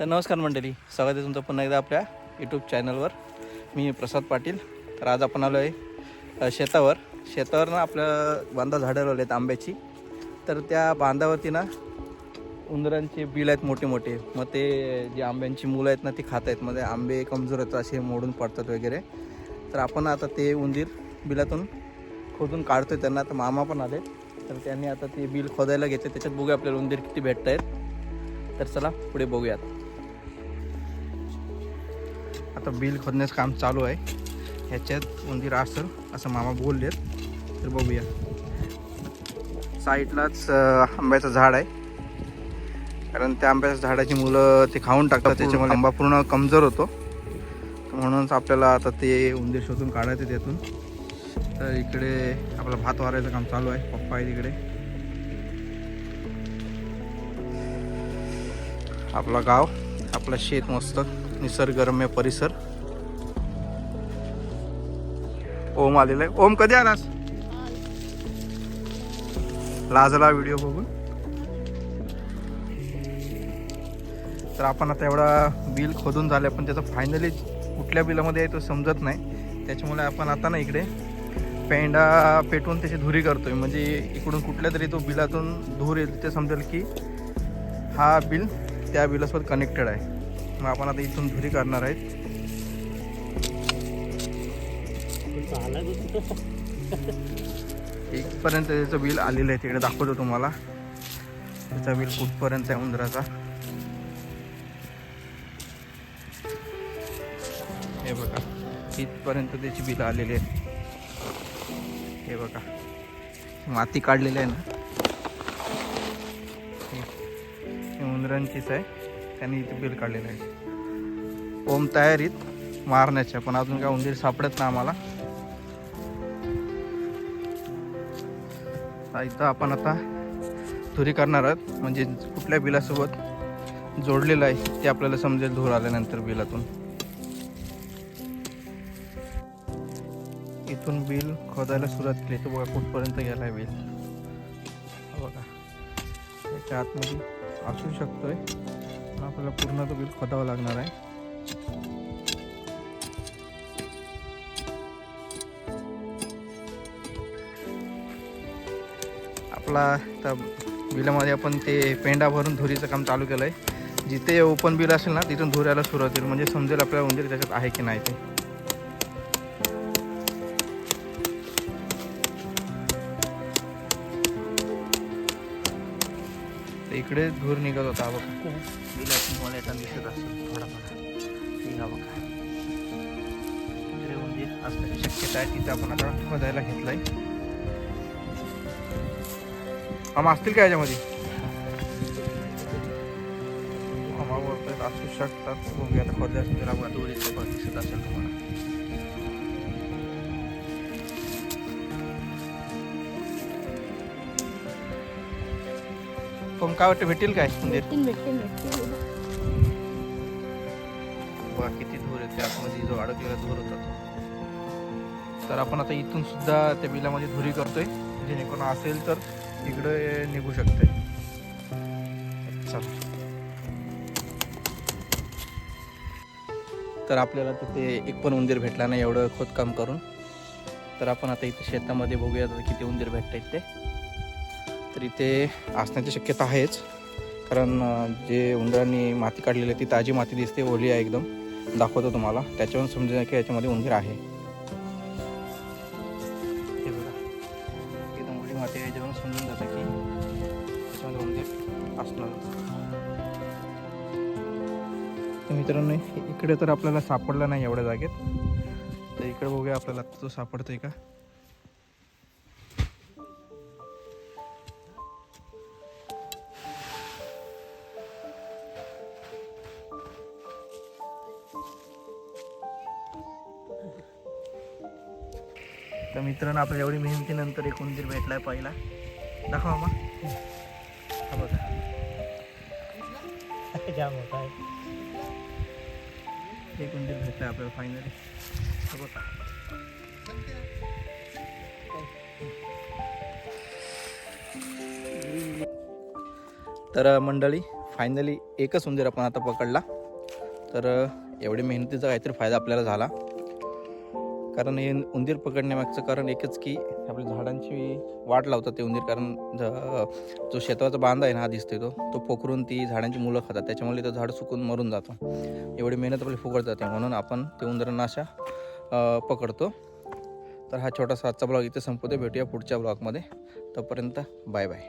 तर नमस्कार मंडळी स्वागत आहे तुमचं पुन्हा एकदा आपल्या यूट्यूब चॅनलवर मी प्रसाद पाटील. तर आज आपण आलो आहे शेतावर. शेतावर ना आपल्या बांधा झाडं लावले आहेत आंब्याची. तर त्या बांधावरती ना उंदरांचे बिल आहेत मोठे मोठे मग ते जे आंब्यांची मुलं आहेत ना ती खात आहेत. मग ते आंबे कमजोर आहेत असे मोडून पडतात वगैरे. तर आपण आता ते उंदीर बिलातून खोदून काढतो आहे त्यांना. तर मामा पण आले तर त्यांनी आता ते बिल खोदायला घेतले. त्याच्यात बघूया आपल्याला उंदीर किती भेटत आहेत तर चला पुढे बघूयात. आता बिल खोदण्याचं काम चालू आहे. ह्याच्यात उंदीर असेल असं मामा बोललेत. तर बघूया. साईडलाच आंब्याचं झाड आहे. कारण त्या आंब्याच्या झाडाची मुलं ते खाऊन टाकतात. त्याच्यामुळे आंबा पूर्ण कमजोर होतो. म्हणूनच आपल्याला आता ते उंदीर शोधून काढायचे त्यातून तर इकडे आपलं भात वारायचं काम चालू आहे. पप्पा आहे तिकडे आपला गाव आपलं शेत मस्त. निसर्गरम्य परिसर. ओम आलेला आहे. ओम कधी आलास? लाजला व्हिडिओ बघून. तर आपण आता एवढा बिल खोदून झालं पण त्याचं फायनली कुठल्या बिलामध्ये आहे तो समजत नाही. त्याच्यामुळे आपण आता ना इकडे पेंडा पेटवून त्याची धुरी करतोय. म्हणजे इकडून कुठल्या तरी तो बिलातून धूर येईल ते समजेल की हा बिल त्या बिलासोबत कनेक्टेड आहे. मग आपण आता इथून धुरी करणार आहेत. इथपर्यंत त्याचं बिल आलेलं आहे तिकडे दाखवतो तुम्हाला. त्याचा बिल कुठपर्यंत आहे उंदराचा. हे बघा इथपर्यंत त्याची बिलं आलेली आहे. हे बघा माती काढलेली आहे ना. उंदरांचीच आहे. त्यांनी इथे बिल काढलेलं आहे. ओम तयारीत मारण्याच्या पण अजून काय उंदीर सापडत ना आम्हाला. इथं आपण आता धुरी करणार आहोत. म्हणजे कुठल्या बिलासोबत जोडलेलं आहे ते आपल्याला समजेल धूर आल्यानंतर बिलातून. इथून बिल खोदायला सुरुवात केली. तर बघा कुठपर्यंत गेला आहे बिल. बघा. त्याच्या आतमध्ये असू शकतोय. पण आपल्याला पूर्ण तो बिल खोदावा लागणार आहे. आपला त्या बिलामध्ये आपण ते पेंडा भरून धुरीचं काम चालू केलं आहे जिथे ओपन बिल असेल ना तिथून धुऱ्याला सुरुवात होईल. म्हणजे समजेल आपल्याला उंदीर त्याच्यात आहे की नाही ते. इकडे धूर निघत होता बघ. बघा येताना दिसत असेल थोडा थोडा बघा. इकडे उंदीर असण्याची शक्यता आहे तिथे आपण आता खोदायला घेतलंय. आम्हा असतील का याच्यामध्ये? आम्हाला असू शकतात. बघूया खोदल्या असतील आपण दोरीचे पण दिसत असेल तुम्हाला. पण काय वाटतं भेटेल काय उंदीर भेटतील भेटतील भेटतील बघा किती धूर येते आतमध्ये जो अडकलेला धूर होता तो. तर आपण आता इथून सुद्धा त्या बिलामध्ये धुरी करतोय. जेणेकरून असेल तर इकडे निघू शकते चला. तर आपल्याला तिथे एक पण उंदीर भेटला नाही एवढं खोदकाम करून. तर आपण आता इथे शेतामध्ये बघूया किती उंदीर भेटत आहेत ते. तर ते असण्याची शक्यता आहेच. कारण जे उंदरांनी माती काढलेली ती ताजी माती दिसते ओली आहे एकदम. दाखवतो तुम्हाला. त्याच्यावरून समजेल की याच्यामध्ये उंदीर आहे. हे बघा. एकदम ओली माती आहे याच्यावरून समजून जातं की त्याच्यामध्ये उंदीर असणार. तर मित्रांनो इकडे तर आपल्याला सापडला नाही एवढ्या जागेत. तर इकडे बघूया आपल्याला तो सापडतोय का? तर मित्रांनो आपल्या एवढी मेहनतीनंतर एक उंदीर भेटलाय पहिला. दाखवा मग. हा बघा. जाम होत आहे. एक उंदीर भेटला आपल्याला फायनली हा बघा. तर मंडळी फायनली एकच उंदीर आपण आता पकडला. तर एवढी मेहनतीचा काहीतरी फायदा आपल्याला झाला. कारण हे उंदीर पकडण्यामागचं कारण एकच की आपल्या झाडांची वाट लावतात ते उंदीर. कारण जो शेताचा बांधा आहे ना हा दिसतोय तो तो पोखरून ती झाडांची मुलं खातात. त्याच्यामुळे तो झाड सुकून मरून जातं. एवढी मेहनत आपली फुकट जाते. म्हणून आपण ते उंदरांना अशा पकडतो. तर हा छोटासा आजचा ब्लॉग इथे संपवते भेटूया पुढच्या ब्लॉगमध्ये. तोपर्यंत बाय बाय.